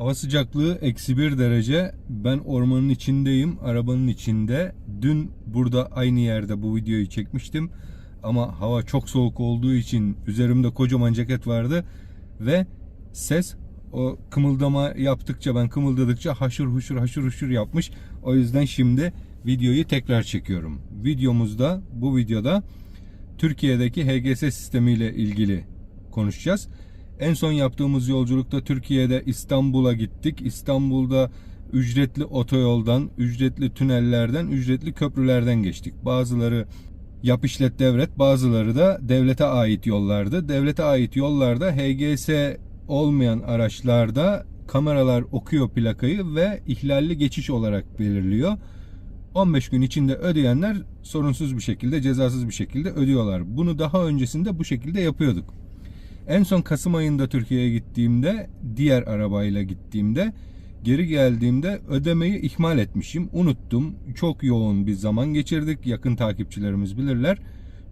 Hava sıcaklığı eksi bir derece. Ben ormanın içindeyim. Arabanın içinde. Dün burada aynı yerde bu videoyu çekmiştim. Ama hava çok soğuk olduğu için üzerimde kocaman ceket vardı. Ve ses o kımıldama yaptıkça ben kımıldadıkça haşır huşur haşır huşur yapmış. O yüzden şimdi videoyu tekrar çekiyorum. Videomuzda bu videoda Türkiye'deki HGS sistemiyle ilgili konuşacağız. En son yaptığımız yolculukta Türkiye'de İstanbul'a gittik. İstanbul'da ücretli otoyoldan, ücretli tünellerden, ücretli köprülerden geçtik. Bazıları yap işlet devlet, bazıları da devlete ait yollardı. Devlete ait yollarda HGS olmayan araçlarda kameralar okuyor plakayı ve ihlalli geçiş olarak belirliyor. 15 gün içinde ödeyenler sorunsuz bir şekilde, cezasız bir şekilde ödüyorlar. Bunu daha öncesinde bu şekilde yapıyorduk. En son Kasım ayında Türkiye'ye gittiğimde, diğer arabayla gittiğimde, geri geldiğimde ödemeyi ihmal etmişim. Unuttum. Çok yoğun bir zaman geçirdik. Yakın takipçilerimiz bilirler.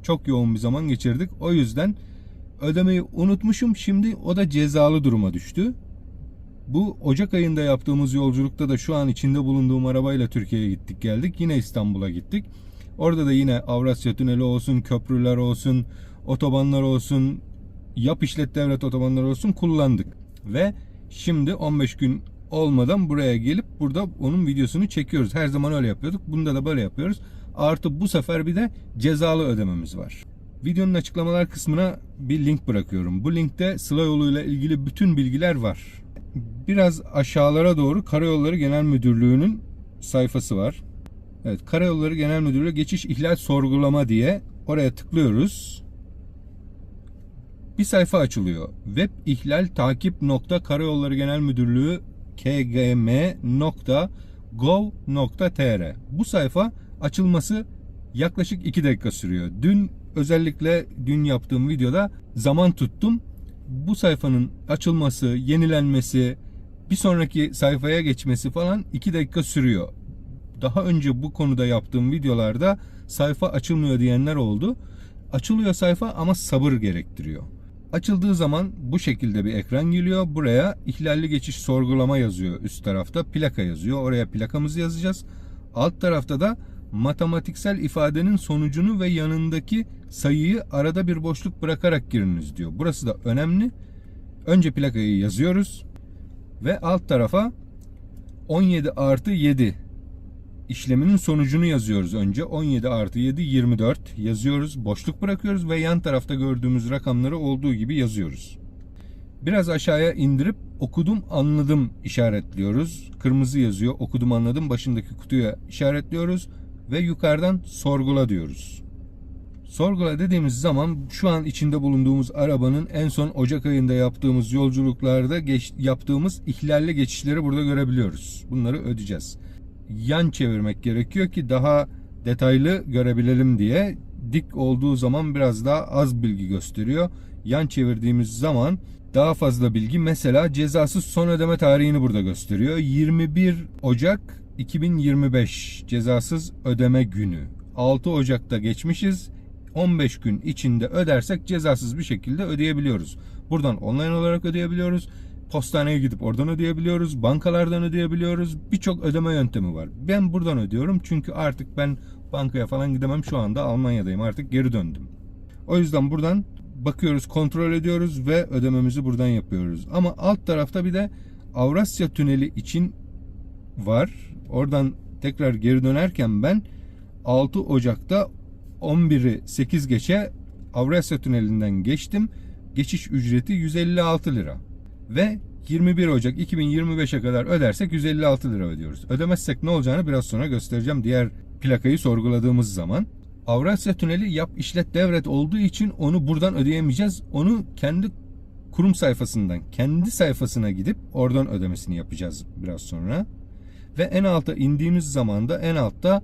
Çok yoğun bir zaman geçirdik. O yüzden ödemeyi unutmuşum. Şimdi o da cezalı duruma düştü. Bu Ocak ayında yaptığımız yolculukta da şu an içinde bulunduğum arabayla Türkiye'ye gittik geldik. Yine İstanbul'a gittik. Orada da yine Avrasya Tüneli olsun, köprüler olsun, otobanlar olsun, yap işlet devlet otobanları olsun kullandık. Ve şimdi 15 gün olmadan buraya gelip burada onun videosunu çekiyoruz. Her zaman öyle yapıyorduk. Bunda da böyle yapıyoruz. Artı bu sefer bir de cezalı ödememiz var. Videonun açıklamalar kısmına bir link bırakıyorum. Bu linkte Sıla yoluyla ilgili bütün bilgiler var. Biraz aşağılara doğru Karayolları Genel Müdürlüğü'nün sayfası var. Evet, Karayolları Genel Müdürlüğü geçiş ihlal sorgulama diye oraya tıklıyoruz. Bir sayfa açılıyor. Web ihlal takip nokta Karayolları Genel Müdürlüğü kgm.gov.tr Bu sayfa açılması yaklaşık 2 dakika sürüyor. Dün özellikle dün yaptığım videoda zaman tuttum. Bu sayfanın açılması, yenilenmesi, bir sonraki sayfaya geçmesi falan 2 dakika sürüyor. Daha önce bu konuda yaptığım videolarda sayfa açılmıyor diyenler oldu. Açılıyor sayfa ama sabır gerektiriyor. Açıldığı zaman bu şekilde bir ekran geliyor. Buraya ihlalli geçiş sorgulama yazıyor üst tarafta. Plaka yazıyor. Oraya plakamızı yazacağız. Alt tarafta da matematiksel ifadenin sonucunu ve yanındaki sayıyı arada bir boşluk bırakarak giriniz diyor. Burası da önemli. Önce plakayı yazıyoruz ve alt tarafa 17 artı 7 işleminin sonucunu yazıyoruz önce. 17 artı 7 24 yazıyoruz. Boşluk bırakıyoruz ve yan tarafta gördüğümüz rakamları olduğu gibi yazıyoruz. Biraz aşağıya indirip okudum anladım işaretliyoruz. Kırmızı yazıyor okudum anladım başındaki kutuya işaretliyoruz ve yukarıdan sorgula diyoruz. Sorgula dediğimiz zaman şu an içinde bulunduğumuz arabanın en son Ocak ayında yaptığımız yolculuklarda geç, yaptığımız ihlalli geçişleri burada görebiliyoruz. Bunları ödeyeceğiz. Yan çevirmek gerekiyor ki daha detaylı görebilelim diye. Dik olduğu zaman biraz daha az bilgi gösteriyor. Yan çevirdiğimiz zaman daha fazla bilgi. Mesela cezasız son ödeme tarihini burada gösteriyor. 21 Ocak 2025 cezasız ödeme günü. 6 Ocak'ta geçmişiz. 15 gün içinde ödersek cezasız bir şekilde ödeyebiliyoruz. Buradan online olarak ödeyebiliyoruz. Postaneye gidip oradan ödeyebiliyoruz. Bankalardan ödeyebiliyoruz. Birçok ödeme yöntemi var. Ben buradan ödüyorum çünkü artık ben bankaya falan gidemem. Şu anda Almanya'dayım. Artık geri döndüm. O yüzden buradan bakıyoruz, kontrol ediyoruz ve ödememizi buradan yapıyoruz. Ama alt tarafta bir de Avrasya Tüneli için var. Oradan tekrar geri dönerken ben 6 Ocak'ta 11'i 8 geçe Avrasya Tüneli'nden geçtim. Geçiş ücreti 156 lira. Ve 21 Ocak 2025'e kadar ödersek 156 lira ödüyoruz. Ödemezsek ne olacağını biraz sonra göstereceğim diğer plakayı sorguladığımız zaman. Avrasya Tüneli yap işlet devret olduğu için onu buradan ödeyemeyeceğiz. Onu kendi kurum sayfasından kendi sayfasına gidip oradan ödemesini yapacağız biraz sonra. Ve en alta indiğimiz zaman da en altta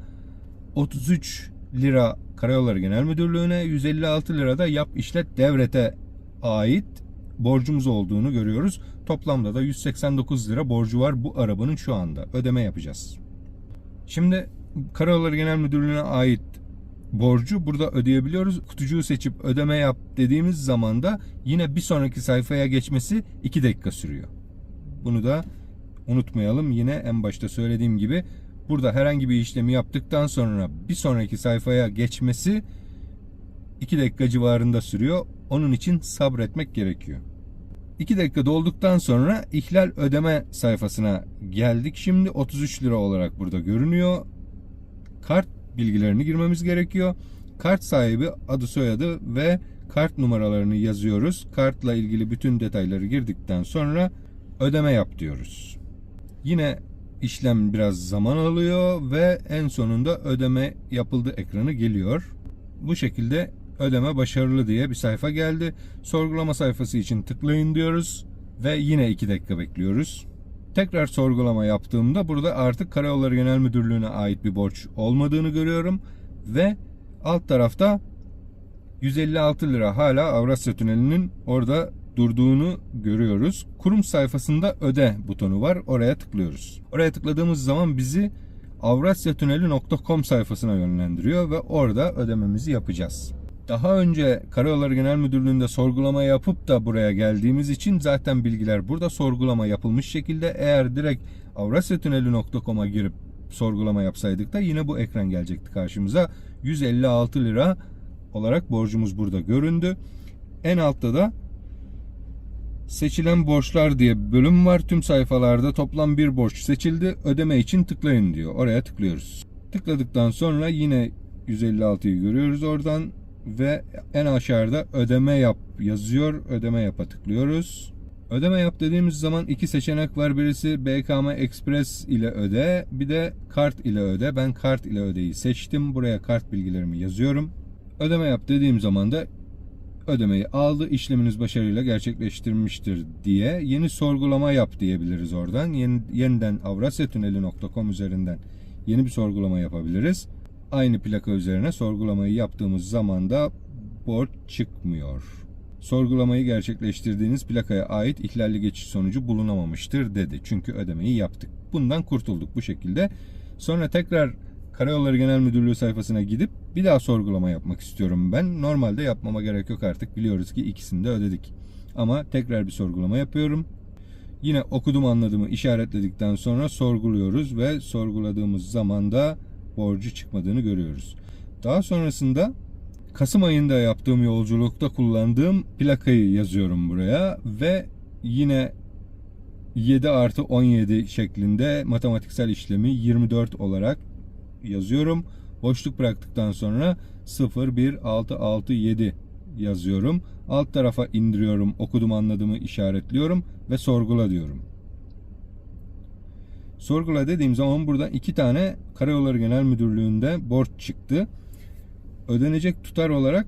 33 lira Karayolları Genel Müdürlüğü'ne 156 lira da yap işlet devlete ait borcumuz olduğunu görüyoruz. Toplamda da 189 lira borcu var bu arabanın şu anda. Ödeme yapacağız. Şimdi Karayolları Genel Müdürlüğü'ne ait borcu burada ödeyebiliyoruz. Kutucuğu seçip ödeme yap dediğimiz zaman da yine bir sonraki sayfaya geçmesi 2 dakika sürüyor. Bunu da unutmayalım. Yine en başta söylediğim gibi burada herhangi bir işlemi yaptıktan sonra bir sonraki sayfaya geçmesi 2 dakika civarında sürüyor. Onun için sabretmek gerekiyor. 2 dakika dolduktan sonra ihlal ödeme sayfasına geldik. Şimdi 33 lira olarak burada görünüyor. Kart bilgilerini girmemiz gerekiyor. Kart sahibi adı soyadı ve kart numaralarını yazıyoruz. Kartla ilgili bütün detayları girdikten sonra ödeme yap diyoruz. Yine işlem biraz zaman alıyor ve en sonunda ödeme yapıldı ekranı geliyor. Bu şekilde ödeme başarılı diye bir sayfa geldi. Sorgulama sayfası için tıklayın diyoruz ve yine 2 dakika bekliyoruz. Tekrar sorgulama yaptığımda burada artık Karayolları Genel Müdürlüğü'ne ait bir borç olmadığını görüyorum ve alt tarafta 156 lira hala Avrasya Tüneli'nin orada durduğunu görüyoruz. Kurum sayfasında öde butonu var. Oraya tıklıyoruz. Oraya tıkladığımız zaman bizi avrasyatüneli.com sayfasına yönlendiriyor ve orada ödememizi yapacağız. Daha önce Karayolları Genel Müdürlüğü'nde sorgulama yapıp da buraya geldiğimiz için zaten bilgiler burada sorgulama yapılmış şekilde eğer direkt avrasyatüneli.com'a girip sorgulama yapsaydık da yine bu ekran gelecekti karşımıza. 156 lira olarak borcumuz burada göründü. En altta da seçilen borçlar diye bölüm var. Tüm sayfalarda toplam bir borç seçildi. Ödeme için tıklayın diyor. Oraya tıklıyoruz. Tıkladıktan sonra yine 156'yı görüyoruz oradan ve en aşağıda ödeme yap yazıyor. Ödeme yapa tıklıyoruz. Ödeme yap dediğimiz zaman iki seçenek var. Birisi BKM Express ile öde, bir de kart ile öde. Ben kart ile ödeyi seçtim. Buraya kart bilgilerimi yazıyorum. Ödeme yap dediğim zaman da ödemeyi aldı, işleminiz başarıyla gerçekleştirmiştir diye yeni sorgulama yap diyebiliriz oradan. Yeni, yeniden avrasyatüneli.com üzerinden yeni bir sorgulama yapabiliriz. Aynı plaka üzerine sorgulamayı yaptığımız zaman da borç çıkmıyor. Sorgulamayı gerçekleştirdiğiniz plakaya ait ihlalli geçiş sonucu bulunamamıştır dedi. Çünkü ödemeyi yaptık. Bundan kurtulduk bu şekilde. Sonra tekrar Karayolları Genel Müdürlüğü sayfasına gidip bir daha sorgulama yapmak istiyorum ben. Normalde yapmama gerek yok artık. Biliyoruz ki ikisini de ödedik. Ama tekrar bir sorgulama yapıyorum. Yine okudum anladığımı işaretledikten sonra sorguluyoruz ve sorguladığımız zaman da borcu çıkmadığını görüyoruz. Daha sonrasında Kasım ayında yaptığım yolculukta kullandığım plakayı yazıyorum buraya ve yine 7 artı 17 şeklinde matematiksel işlemi 24 olarak yazıyorum. Boşluk bıraktıktan sonra 0, 1, 6, 6, 7 yazıyorum. Alt tarafa indiriyorum, okudum anladığımı işaretliyorum ve sorgula diyorum. Sorgula dediğim zaman buradan iki tane Karayolları Genel Müdürlüğü'nde borç çıktı. Ödenecek tutar olarak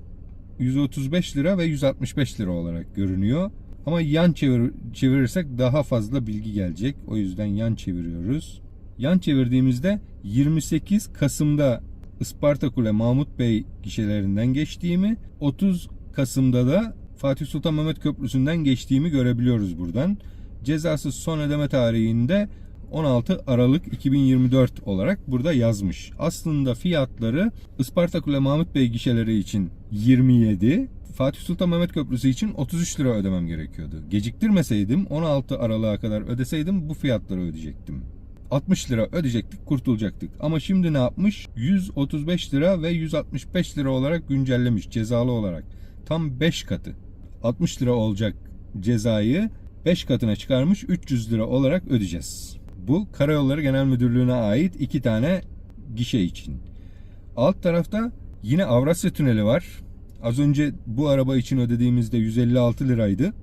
135 lira ve 165 lira olarak görünüyor. Ama yan çevir, çevirirsek daha fazla bilgi gelecek. O yüzden yan çeviriyoruz. Yan çevirdiğimizde 28 Kasım'da Isparta Kule Mahmut Bey gişelerinden geçtiğimi, 30 Kasım'da da Fatih Sultan Mehmet Köprüsü'nden geçtiğimi görebiliyoruz buradan. Cezasız son ödeme tarihinde 16 Aralık 2024 olarak burada yazmış. Aslında fiyatları Isparta Kule Mahmut Bey gişeleri için 27, Fatih Sultan Mehmet Köprüsü için 33 lira ödemem gerekiyordu. Geciktirmeseydim 16 Aralık'a kadar ödeseydim bu fiyatları ödeyecektim. 60 lira ödeyecektik, kurtulacaktık. Ama şimdi ne yapmış? 135 lira ve 165 lira olarak güncellemiş cezalı olarak. Tam 5 katı. 60 lira olacak cezayı 5 katına çıkarmış 300 lira olarak ödeyeceğiz. Bu Karayolları Genel Müdürlüğü'ne ait iki tane gişe için. Alt tarafta yine Avrasya Tüneli var. Az önce bu araba için ödediğimizde 156 liraydı.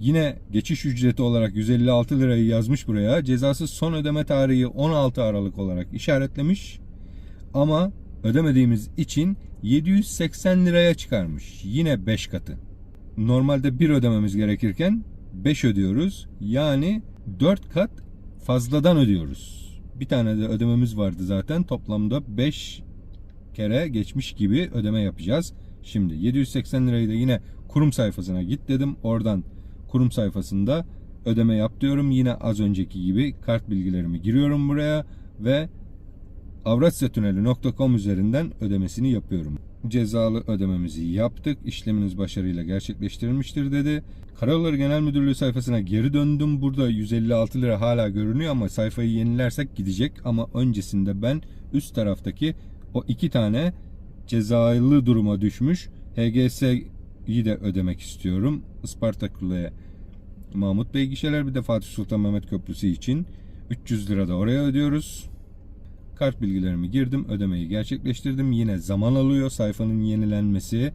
Yine geçiş ücreti olarak 156 lirayı yazmış buraya. Cezasız son ödeme tarihi 16 Aralık olarak işaretlemiş. Ama ödemediğimiz için 780 liraya çıkarmış. Yine 5 katı. Normalde 1 ödememiz gerekirken 5 ödüyoruz. Yani 4 kat fazladan ödüyoruz. Bir tane de ödememiz vardı zaten. Toplamda 5 kere geçmiş gibi ödeme yapacağız. Şimdi 780 lirayı da yine kurum sayfasına git dedim. Oradan kurum sayfasında ödeme yap diyorum. Yine az önceki gibi kart bilgilerimi giriyorum buraya ve avrasyatüneli.com üzerinden ödemesini yapıyorum. Cezalı ödememizi yaptık. İşleminiz başarıyla gerçekleştirilmiştir dedi. Karayolları Genel Müdürlüğü sayfasına geri döndüm. Burada 156 lira hala görünüyor ama sayfayı yenilersek gidecek. Ama öncesinde ben üst taraftaki o iki tane cezalı duruma düşmüş HGS'yi de ödemek istiyorum. Isparta Kule'ye Mahmut Bey gişeler bir de Fatih Sultan Mehmet Köprüsü için 300 lira da oraya ödüyoruz. Kart bilgilerimi girdim, ödemeyi gerçekleştirdim. Yine zaman alıyor sayfanın yenilenmesi,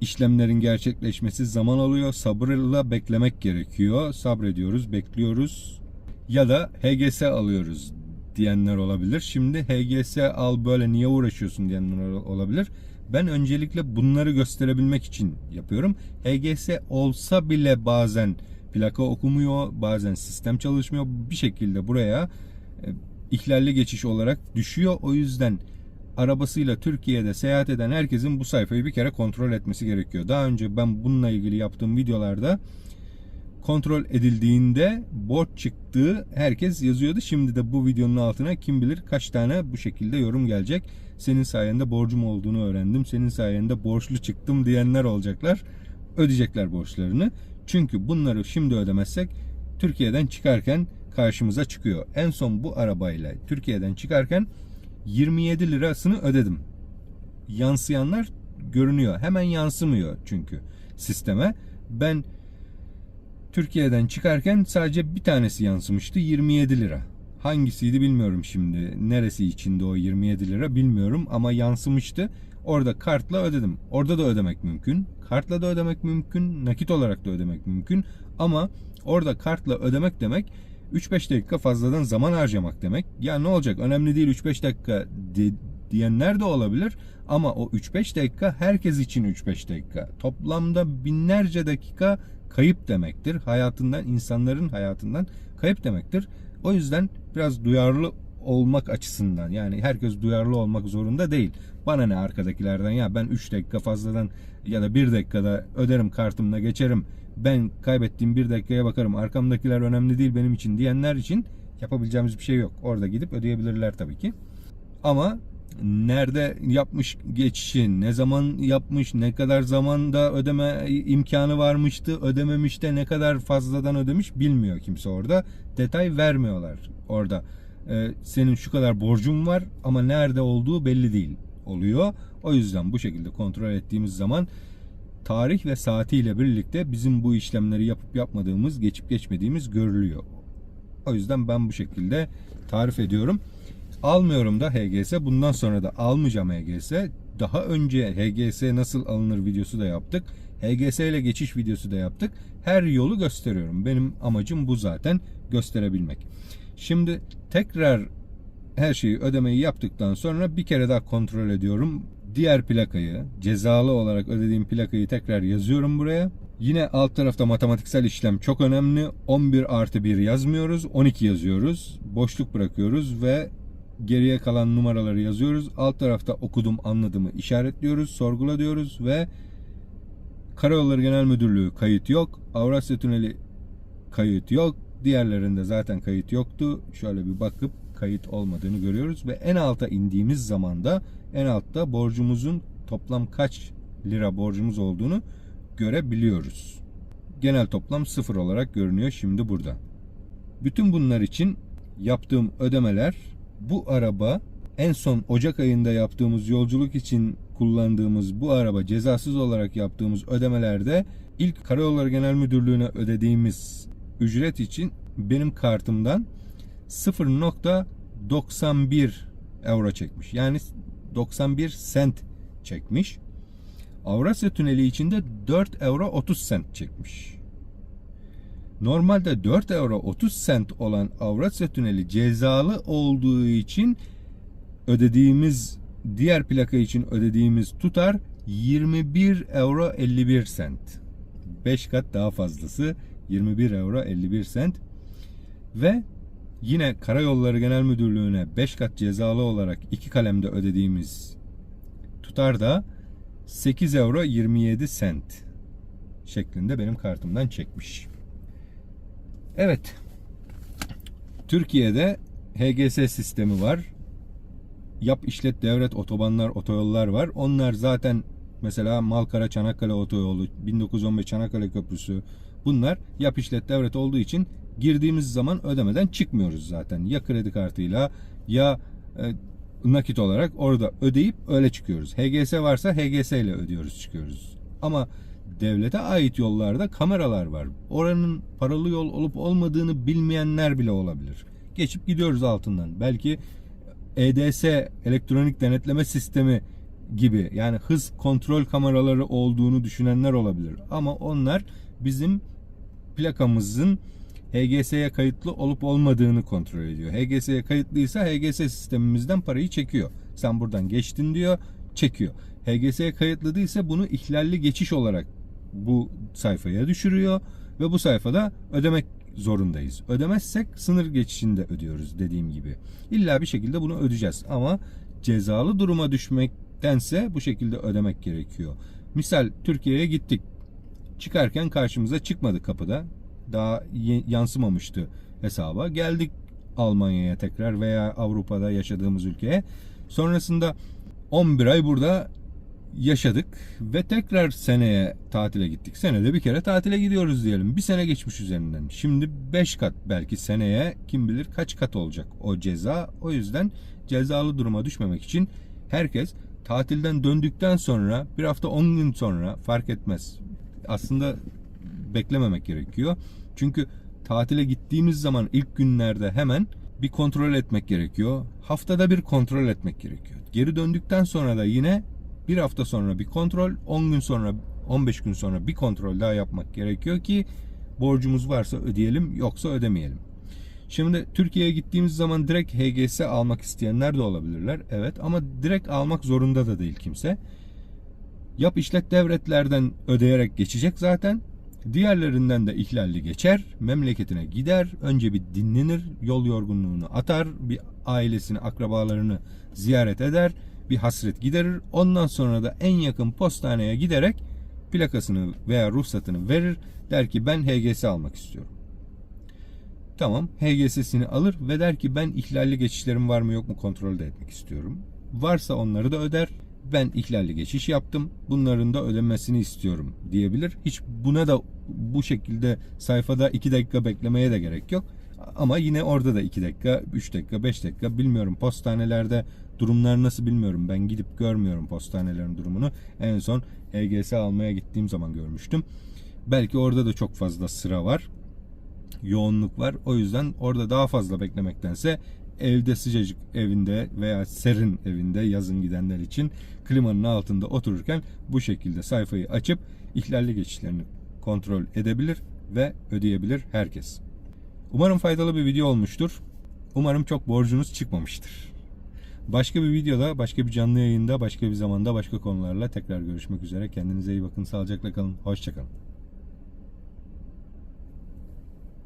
işlemlerin gerçekleşmesi zaman alıyor. Sabırla beklemek gerekiyor. Sabrediyoruz, bekliyoruz. Ya da HGS alıyoruz diyenler olabilir. Şimdi HGS al böyle niye uğraşıyorsun diyenler olabilir. Ben öncelikle bunları gösterebilmek için yapıyorum. HGS olsa bile bazen plaka okumuyor, bazen sistem çalışmıyor. Bir şekilde buraya e, ihlalli geçiş olarak düşüyor. O yüzden arabasıyla Türkiye'de seyahat eden herkesin bu sayfayı bir kere kontrol etmesi gerekiyor. Daha önce ben bununla ilgili yaptığım videolarda kontrol edildiğinde borç çıktığı herkes yazıyordu. Şimdi de bu videonun altına kim bilir kaç tane bu şekilde yorum gelecek. Senin sayende borcum olduğunu öğrendim. Senin sayende borçlu çıktım diyenler olacaklar. Ödeyecekler borçlarını. Çünkü bunları şimdi ödemezsek Türkiye'den çıkarken karşımıza çıkıyor. En son bu arabayla Türkiye'den çıkarken 27 lirasını ödedim. Yansıyanlar görünüyor. Hemen yansımıyor çünkü sisteme. Ben Türkiye'den çıkarken sadece bir tanesi yansımıştı 27 lira. Hangisiydi bilmiyorum şimdi. Neresi içinde o 27 lira bilmiyorum ama yansımıştı. Orada kartla ödedim. Orada da ödemek mümkün. Kartla da ödemek mümkün. Nakit olarak da ödemek mümkün. Ama orada kartla ödemek demek 3-5 dakika fazladan zaman harcamak demek. Ya ne olacak önemli değil 3-5 dakika de, diyenler de olabilir. Ama o 3-5 dakika herkes için 3-5 dakika. Toplamda binlerce dakika kayıp demektir. Hayatından, insanların hayatından kayıp demektir. O yüzden biraz duyarlı olmak açısından yani herkes duyarlı olmak zorunda değil. Bana ne arkadakilerden ya ben 3 dakika fazladan ya da 1 dakikada öderim kartımla geçerim. Ben kaybettiğim 1 dakikaya bakarım. Arkamdakiler önemli değil benim için diyenler için yapabileceğimiz bir şey yok. Orada gidip ödeyebilirler tabii ki. Ama nerede yapmış geçişi, ne zaman yapmış, ne kadar zamanda ödeme imkanı varmıştı, ödememiş de ne kadar fazladan ödemiş bilmiyor kimse orada. Detay vermiyorlar orada. Ee, senin şu kadar borcun var ama nerede olduğu belli değil oluyor. O yüzden bu şekilde kontrol ettiğimiz zaman tarih ve saatiyle birlikte bizim bu işlemleri yapıp yapmadığımız, geçip geçmediğimiz görülüyor. O yüzden ben bu şekilde tarif ediyorum. Almıyorum da HGS. Bundan sonra da almayacağım HGS. Daha önce HGS nasıl alınır videosu da yaptık. HGS ile geçiş videosu da yaptık. Her yolu gösteriyorum. Benim amacım bu zaten gösterebilmek. Şimdi tekrar her şeyi ödemeyi yaptıktan sonra bir kere daha kontrol ediyorum. Diğer plakayı, cezalı olarak ödediğim plakayı tekrar yazıyorum buraya. Yine alt tarafta matematiksel işlem çok önemli. 11 artı 1 yazmıyoruz, 12 yazıyoruz. Boşluk bırakıyoruz ve geriye kalan numaraları yazıyoruz. Alt tarafta okudum anladımı işaretliyoruz, sorgula diyoruz ve Karayolları Genel Müdürlüğü kayıt yok. Avrasya Tüneli kayıt yok. Diğerlerinde zaten kayıt yoktu. Şöyle bir bakıp kayıt olmadığını görüyoruz ve en alta indiğimiz zaman da en altta borcumuzun toplam kaç lira borcumuz olduğunu görebiliyoruz. Genel toplam sıfır olarak görünüyor şimdi burada. Bütün bunlar için yaptığım ödemeler bu araba en son Ocak ayında yaptığımız yolculuk için kullandığımız bu araba cezasız olarak yaptığımız ödemelerde ilk Karayolları Genel Müdürlüğü'ne ödediğimiz ücret için benim kartımdan 0.91 euro çekmiş. Yani 91 sent çekmiş. Avrasya Tüneli içinde 4 euro 30 sent çekmiş. Normalde 4 euro 30 sent olan Avrasya Tüneli cezalı olduğu için ödediğimiz diğer plaka için ödediğimiz tutar 21 euro 51 sent. 5 kat daha fazlası 21 euro 51 sent. Ve yine Karayolları Genel Müdürlüğü'ne 5 kat cezalı olarak iki kalemde ödediğimiz tutar da 8 euro 27 sent şeklinde benim kartımdan çekmiş. Evet. Türkiye'de HGS sistemi var. yap işlet devret otobanlar, otoyollar var. Onlar zaten mesela Malkara Çanakkale otoyolu, 1915 Çanakkale Köprüsü bunlar yap işlet devret olduğu için girdiğimiz zaman ödemeden çıkmıyoruz zaten. Ya kredi kartıyla ya e, nakit olarak orada ödeyip öyle çıkıyoruz. HGS varsa HGS ile ödüyoruz çıkıyoruz. Ama devlete ait yollarda kameralar var. Oranın paralı yol olup olmadığını bilmeyenler bile olabilir. Geçip gidiyoruz altından. Belki EDS elektronik denetleme sistemi gibi yani hız kontrol kameraları olduğunu düşünenler olabilir. Ama onlar bizim plakamızın HGS'ye kayıtlı olup olmadığını kontrol ediyor. HGS'ye kayıtlıysa HGS sistemimizden parayı çekiyor. Sen buradan geçtin diyor, çekiyor. HGS'ye kayıtlı değilse bunu ihlalli geçiş olarak bu sayfaya düşürüyor ve bu sayfada ödemek zorundayız. Ödemezsek sınır geçişinde ödüyoruz dediğim gibi. İlla bir şekilde bunu ödeyeceğiz ama cezalı duruma düşmektense bu şekilde ödemek gerekiyor. Misal Türkiye'ye gittik. Çıkarken karşımıza çıkmadı kapıda. Daha yansımamıştı hesaba. Geldik Almanya'ya tekrar veya Avrupa'da yaşadığımız ülkeye. Sonrasında 11 ay burada yaşadık ve tekrar seneye tatile gittik. Senede bir kere tatile gidiyoruz diyelim. Bir sene geçmiş üzerinden. Şimdi 5 kat belki seneye kim bilir kaç kat olacak o ceza. O yüzden cezalı duruma düşmemek için herkes tatilden döndükten sonra bir hafta 10 gün sonra fark etmez. Aslında beklememek gerekiyor. Çünkü tatile gittiğimiz zaman ilk günlerde hemen bir kontrol etmek gerekiyor. Haftada bir kontrol etmek gerekiyor. Geri döndükten sonra da yine bir hafta sonra bir kontrol, 10 gün sonra, 15 gün sonra bir kontrol daha yapmak gerekiyor ki borcumuz varsa ödeyelim, yoksa ödemeyelim. Şimdi Türkiye'ye gittiğimiz zaman direkt HGS almak isteyenler de olabilirler. Evet ama direkt almak zorunda da değil kimse. Yap işlet devletlerden ödeyerek geçecek zaten. Diğerlerinden de ihlalli geçer, memleketine gider, önce bir dinlenir, yol yorgunluğunu atar, bir ailesini, akrabalarını ziyaret eder, bir hasret giderir. Ondan sonra da en yakın postaneye giderek plakasını veya ruhsatını verir. Der ki ben HGS almak istiyorum. Tamam HGS'sini alır ve der ki ben ihlalli geçişlerim var mı yok mu kontrol de etmek istiyorum. Varsa onları da öder. Ben ihlalli geçiş yaptım. Bunların da ödenmesini istiyorum diyebilir. Hiç buna da bu şekilde sayfada 2 dakika beklemeye de gerek yok. Ama yine orada da 2 dakika, 3 dakika, 5 dakika bilmiyorum. Postanelerde durumlar nasıl bilmiyorum. Ben gidip görmüyorum postanelerin durumunu. En son HGS almaya gittiğim zaman görmüştüm. Belki orada da çok fazla sıra var. Yoğunluk var. O yüzden orada daha fazla beklemektense evde sıcacık evinde veya serin evinde yazın gidenler için klimanın altında otururken bu şekilde sayfayı açıp ihlalli geçişlerini kontrol edebilir ve ödeyebilir herkes. Umarım faydalı bir video olmuştur. Umarım çok borcunuz çıkmamıştır. Başka bir videoda, başka bir canlı yayında, başka bir zamanda, başka konularla tekrar görüşmek üzere. Kendinize iyi bakın, sağlıcakla kalın, hoşçakalın.